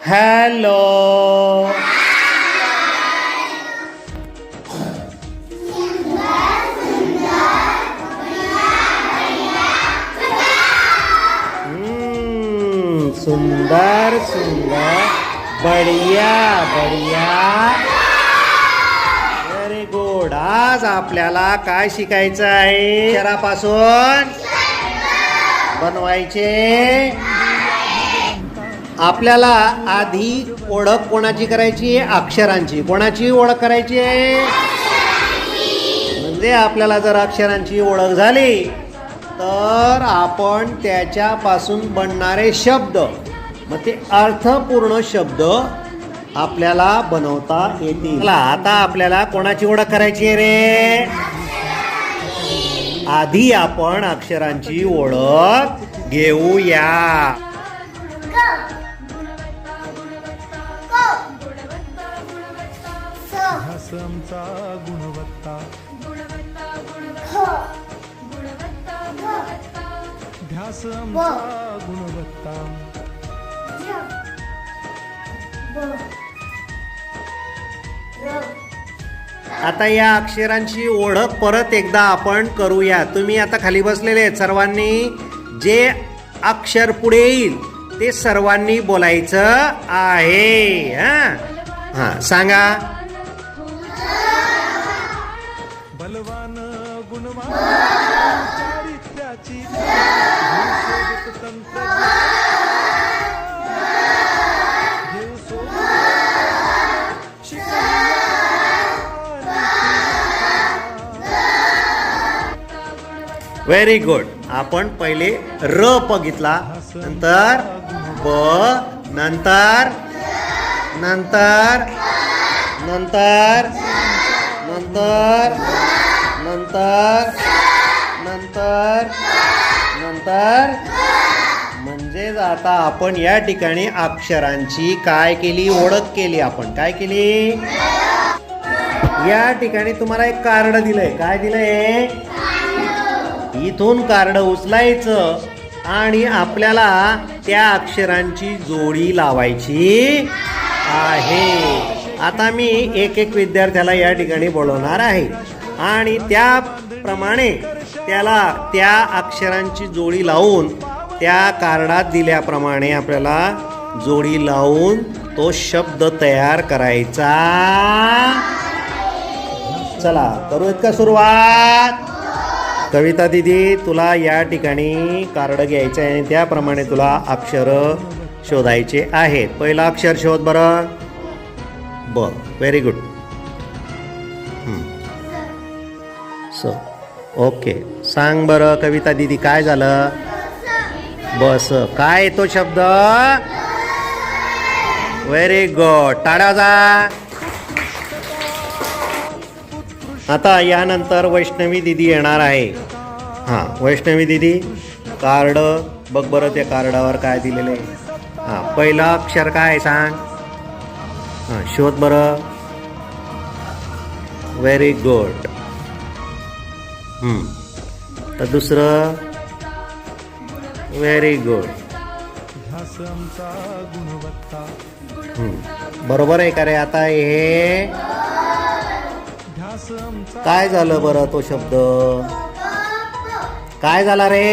Hello सुंदर सुंदर बढिया बढिया व्हेरी गुड आज आपल्याला काय शिकायचं आहे? शरापासून बनवायचे? आपल्याला आधी ओळख कोणाची करायची आहे? अक्षरांची. कोणाची ओळख करायची आहे? म्हणजे आपल्याला जर अक्षरांची ओळख झाली तर आपण त्याच्यापासून बनणारे शब्द मग ते अर्थपूर्ण शब्द आपल्याला बनवता येतील. आता आपल्याला कोणाची ओळख करायची आहे रे? आधी आपण अक्षरांची ओळख घेऊया. गुणवत्ता. ध्यासमचा गुणवत्ता. आता या अक्षरांची ओळख परत एकदा आपण करूया. तुम्ही आता खाली बसलेले आहेत सर्वांनी. जे अक्षर पुढे येईल ते सर्वांनी बोलायचं आहे. हा. हा सांगा. बलवान गुणवान चारित्र्याची तंत्र घेऊ सोबत शिकवूया व्हेरी गुड आपण पहिले र बघितला नंतर ब नंतर नंतर नंतर नंतर नंतर नंतर नंतर. म्हणजेच आता आपण या ठिकाणी अक्षरांची काय केली ओळख केली आपण. काय केली? या ठिकाणी तुम्हाला एक कार्ड दिलंय. काय दिलंय? इथून कार्ड उचलायचं आणि आपल्याला त्या अक्षरांची जोडी लावायची आहे. आता मी एक एक विद्यार्थ्याला या ठिकाणी बोलवणार आहे. आणि त्याप्रमाणे त्याला त्या अक्षरांची जोडी लावून त्या कार्डात दिल्याप्रमाणे आपल्याला जोडी लावून तो शब्द तयार करायचा. चला करूयात का सुरुवात? कविता दिदी तुला या ठिकाणी कार्ड घ्यायचं आहे आणि त्याप्रमाणे तुला अक्षर शोधायचे आहेत. पहिलं अक्षर शोध बरं. ब व्हेरी गुड स ओके सांग बरं कविता दिदी काय झालं? बस. काय तो शब्द? व्हेरी गुड टाळा जा. आता यानंतर वैष्णवी दिदी येणार आहे. हां वैष्णवी दिदी कार्ड. बघ बरं त्या कार्डावर काय दिलेलं आहे. हां पहिलं अक्षर काय आहे सांग? हां शोध बरं. व्हेरी गुड तर दुसरं. व्हेरी गुड बरोबर आहे का रे आता हे? काय झालं बरं तो शब्द? काय झाला रे?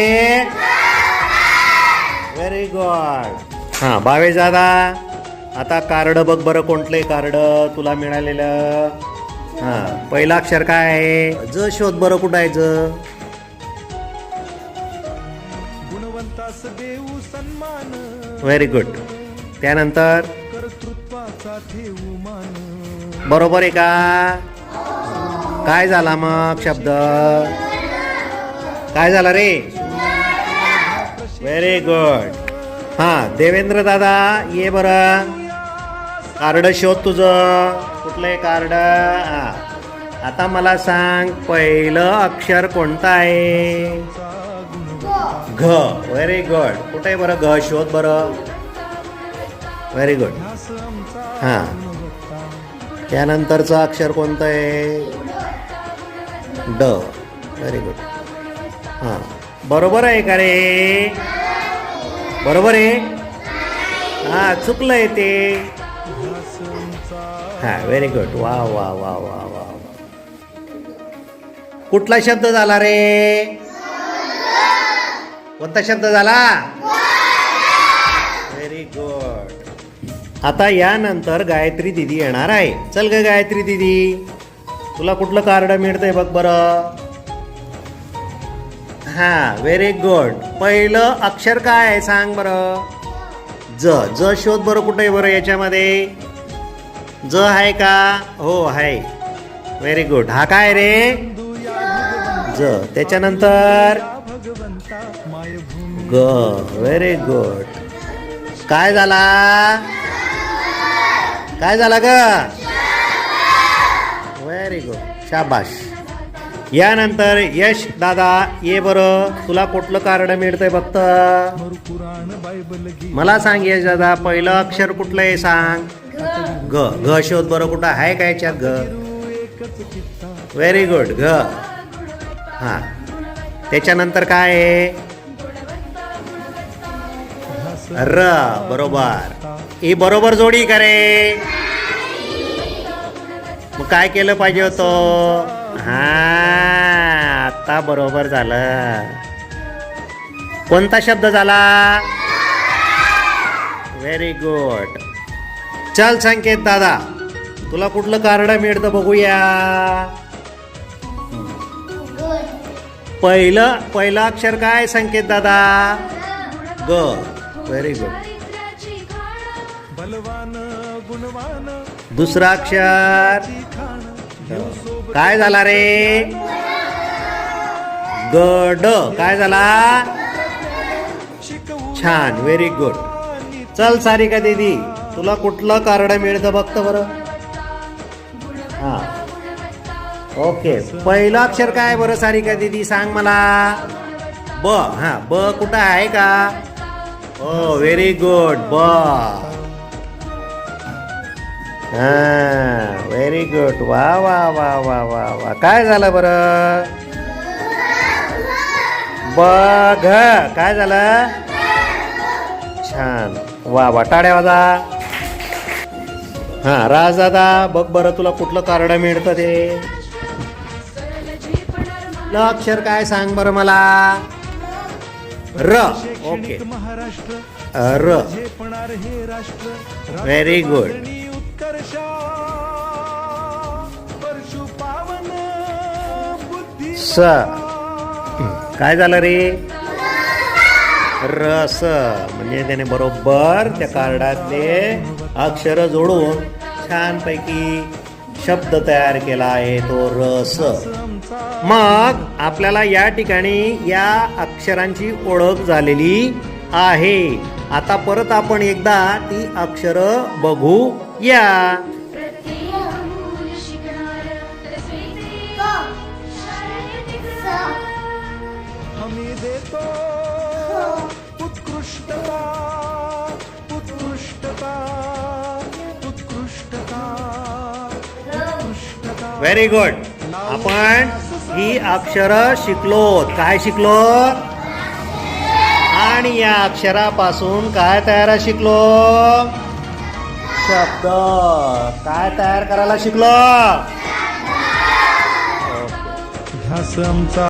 व्हेरी गुड हां भावेश दादा. आता कार्ड बघ बरं कोणतंय कार्ड. तुला मिळालेलं. हां पहिला अक्षर काय आहे? ज शोध बरं कुठं आहे ज? गुणवंतास देऊ सन्मान व्हेरी गुड त्यानंतर कर्तृत्वाचा ठेवू मान बरोबर आहे का? काय झाला मग शब्द? काय झाला रे? व्हेरी गुड हां देवेंद्र दादा ये बरं. कार्ड शोध तुझं. कुठलं कार्ड? हां. आता मला सांग पहिलं अक्षर कोणतं आहे? घ. व्हेरी गुड कुठे आहे बरं घ? शोध बरं. व्हेरी गुड हां. त्यानंतरचं अक्षर कोणतं आहे? ड. व्हेरी गुड हां. बरोबर आहे का रे? बरोबर आहे? हा आहे ते. हा व्हेरी गुड वा वा वा वा वा वा. कुठला शब्द झाला रे? कोणता शब्द झाला? व्हेरी गुड आता यानंतर गायत्री दिदी येणार आहे. चल ग गायत्री दिदी. तुला कुठलं कार्ड मिळतंय बघ बरं. हा व्हेरी गुड पहिलं अक्षर काय आहे सांग बरं. ज ज शोध बरं कुठे आहे बरं याच्यामध्ये? ज आहे का? हो आहे. व्हेरी गुड हा काय रे? ज. त्याच्यानंतर ग. व्हेरी गुड काय झाला? काय झाला ग? व्हेरी गुड शाबाश यानंतर यश दादा ये बरं. तुला कुठलं कार्ड मिळतंय फक्त गी मला सांग यश दादा पहिलं अक्षर कुठलं आहे सांग. ग घ. शोध बरं कुठं आहे का याच्यात ग व्हेरी गुड घ. हां. त्याच्यानंतर काय आहे? र. बरोबर. ही बरोबर जोडी करे. मग काय केलं पाहिजे होतं? हा आता बरोबर झालं. कोणता शब्द झाला? व्हेरी गुड चल संकेत दादा तुला कुठलं कार्ड मिळतं बघूया. पहिलं पहिलं अक्षर काय संकेत दादा? ग व्हेरी गुड बलवान गुणवान दुसरा अक्षर. काय झाला रे? गड. काय झाला? छान व्हेरी गुड चल सारिका दीदी तुला कुठलं कार्ड मिळतं बघतं बरं. हा. ओके पहिलं अक्षर काय बरं सारिका दीदी सांग मला. ब हा ब कुठं आहे का? हो व्हेरी गुड ब. हा व्हेरी गुड वा वा वा वा वा वा. काय झालं बरं? बघ. काय झालं? छान. वा वा. टाळ्या वाजा. हा राज दादा बघ बरं तुला कुठलं कार्ड मिळतं ते. ल अक्षर काय सांग बरं मला? र. ओके. र. झेपणार हे परशु पावन बुद्धी स. काय झालं रे? रस. म्हणजे त्याने बरोबर त्या कार्डातले अक्षर जोडून छानपैकी शब्द तयार केला आहे तो रस. मग आपल्याला या ठिकाणी या अक्षरांची ओळख झालेली आहे. आता परत आपण एकदा ती अक्षर बघू. या. देतो उत्कृष्टता उत्कृष्टता उत्कृष्टता व्हेरी गुड आपण ही अक्षर शिकलो काय शिकलो? आणि या अक्षरापासून काय तयार शिकलो? शब्द. काय तयार करायला शिकलो? ह्या समचा